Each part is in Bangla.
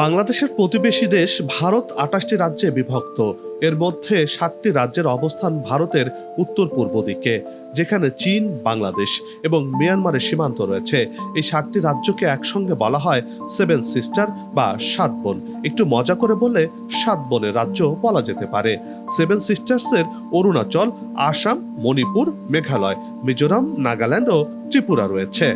বাংলাদেশের প্রতিবেশী দেশ ভারত আটাশটি রাজ্যে বিভক্ত। এর মধ্যে সাতটি রাজ্যের অবস্থান ভারতের উত্তর পূর্ব দিকে, যেখানে চীন, বাংলাদেশ এবং মিয়ানমারের সীমান্ত রয়েছে। এই সাতটি রাজ্যকে একসঙ্গে বলা হয় সেভেন সিস্টার বা সাত বোন। একটু মজা করে বললে সাত বোনের রাজ্য বলা যেতে পারে। সেভেন সিস্টার্সের অরুণাচল, আসাম, মণিপুর, মেঘালয়, মিজোরাম, নাগাল্যান্ড ও ত্রিপুরা রয়েছে।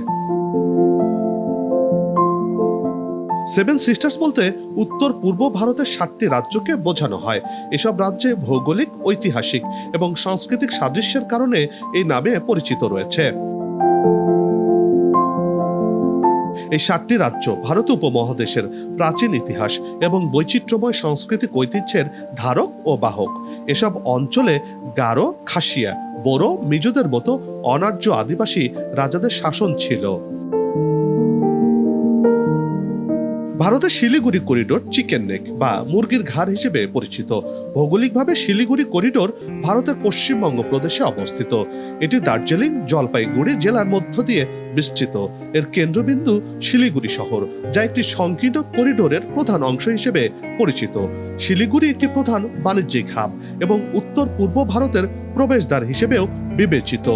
সেভেন সিস্টার্স বলতে উত্তর পূর্ব ভারতের সাতটি রাজ্যকে বোঝানো হয়। এসব রাজ্যে ভৌগোলিক, ঐতিহাসিক এবং সাংস্কৃতিক সাদৃশ্যের কারণে এই নামে পরিচিত রয়েছে। এই সাতটি রাজ্য ভারত উপমহাদেশের প্রাচীন ইতিহাস এবং বৈচিত্র্যময় সাংস্কৃতিক ঐতিহ্যের ধারক ও বাহক। এসব অঞ্চলে গারো, খাসিয়া বড়ো মিজোদের মতো অনার্য আদিবাসী রাজাদের শাসন ছিল। ভারতের শিলিগুড়ি করিডোর চিকেন নেক বা মুরগির ঘাড় হিসেবে পরিচিত। ভৌগোলিকভাবে শিলিগুড়ি করিডোর ভারতের পশ্চিমবঙ্গ প্রদেশে অবস্থিত। এটি দার্জিলিং, জলপাইগুড়ি জেলার মধ্য দিয়ে বিস্তৃত। এর কেন্দ্রবিন্দু শিলিগুড়ি শহর, যা একটি সংকীর্ণ করিডোরের প্রধান অংশ হিসেবে পরিচিত। শিলিগুড়ি একটি প্রধান বাণিজ্যিক হাব এবং উত্তর পূর্ব ভারতের প্রবেশদ্বার হিসেবেও বিবেচিত।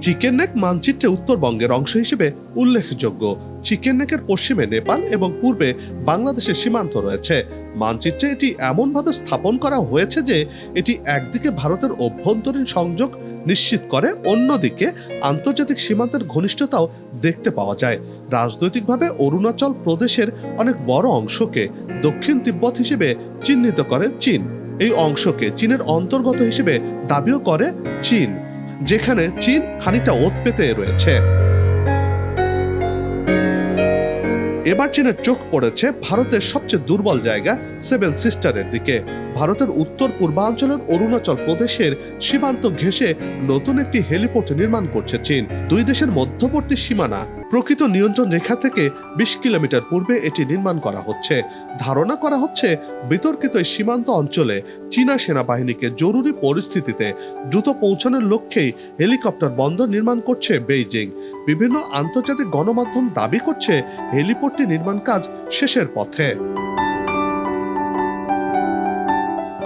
চিকেন নেক মানচিত্রে উত্তরবঙ্গের অংশ হিসেবে উল্লেখযোগ্য। চিকেন নেকের পশ্চিমে নেপাল এবং পূর্বে বাংলাদেশের সীমান্ত রয়েছে। মানচিত্রে এটি এমনভাবে স্থাপন করা হয়েছে যে এটি একদিকে ভারতের অভ্যন্তরীণ সংযোগ নিশ্চিত করে, অন্যদিকে আন্তর্জাতিক সীমান্তের ঘনিষ্ঠতাও দেখতে পাওয়া যায়। রাজনৈতিকভাবে অরুণাচল প্রদেশের অনেক বড় অংশকে দক্ষিণ তিব্বত হিসেবে চিহ্নিত করে চীন। এই অংশকে চীনের অন্তর্গত হিসেবে দাবিও করে চীন। যেখানে চীন খানিকটা ওত পেতে রয়েছে। এবার চীনের চোখ পড়েছে ভারতের সবচেয়ে দুর্বল জায়গা সেভেন সিস্টারের দিকে। ভারতের উত্তর পূর্বাঞ্চলের অরুণাচল প্রদেশের সীমান্ত ঘেঁষে নতুন একটি হেলিপোর্ট নির্মাণ করছে চীন। দুই দেশের মধ্যবর্তী সীমানা প্রকৃত নিয়ন্ত্রণ রেখা থেকে বিশ কিলোমিটার পূর্বে এটি নির্মাণ করা হচ্ছে। ধারণা করা হচ্ছে, বিতর্কিত এই সীমান্ত অঞ্চলে চীনা সেনাবাহিনীকে জরুরি পরিস্থিতিতে দ্রুত পৌঁছানোর লক্ষ্যেই হেলিকপ্টার বন্দর নির্মাণ করছে বেইজিং। বিভিন্ন আন্তর্জাতিক গণমাধ্যম দাবি করছে, হেলিপোর্টটি নির্মাণ কাজ শেষের পথে।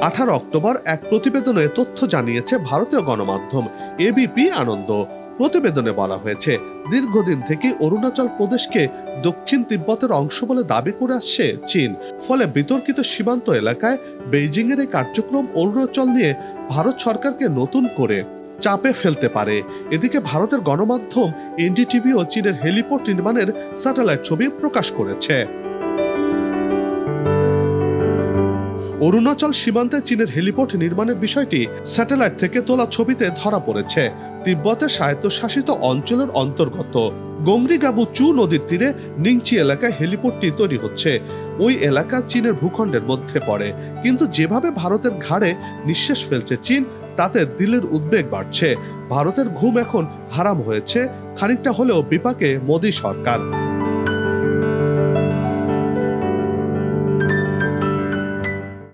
আঠারো অক্টোবর এক প্রতিবেদনে তথ্য জানিয়েছে ভারতীয় গণমাধ্যম এবিপি আনন্দ। প্রতিবেদনে বলা হয়েছে, দীর্ঘদিন থেকে অরুণাচল প্রদেশকে দক্ষিণ তিব্বতের অংশ বলে দাবি করে আসছে চীন। ফলে বিতর্কিত সীমান্ত এলাকায় বেইজিংয়ের এই কার্যক্রম অরুণাচল নিয়ে ভারত সরকারকে নতুন করে চাপে ফেলতে পারে। এদিকে ভারতের গণমাধ্যম এনডিটিভিও চীনের হেলিপোর্ট নির্মাণের স্যাটেলাইট ছবি প্রকাশ করেছে। অরুণাচল সীমান্তে চীনের হেলিপোর্ট নির্মাণের বিষয়টি স্যাটেলাইট থেকে তোলা ছবিতে ধরা পড়েছে। তিব্বতের স্বায়ত্তশাসিত অঞ্চলের অন্তর্গত গংরিগাবু চু নদীর তীরে নিংচি এলাকায় হেলিপোর্টটি তৈরি হচ্ছে। ওই এলাকা চীনের ভূখণ্ডের মধ্যে পড়ে। কিন্তু যেভাবে ভারতের ঘাড়ে নিঃশ্বাস ফেলছে চীন, তাতে দিলের উদ্বেগ বাড়ছে। ভারতের ঘুম এখন হারাম হয়েছে। খানিকটা হলেও বিপাকে মোদী সরকার।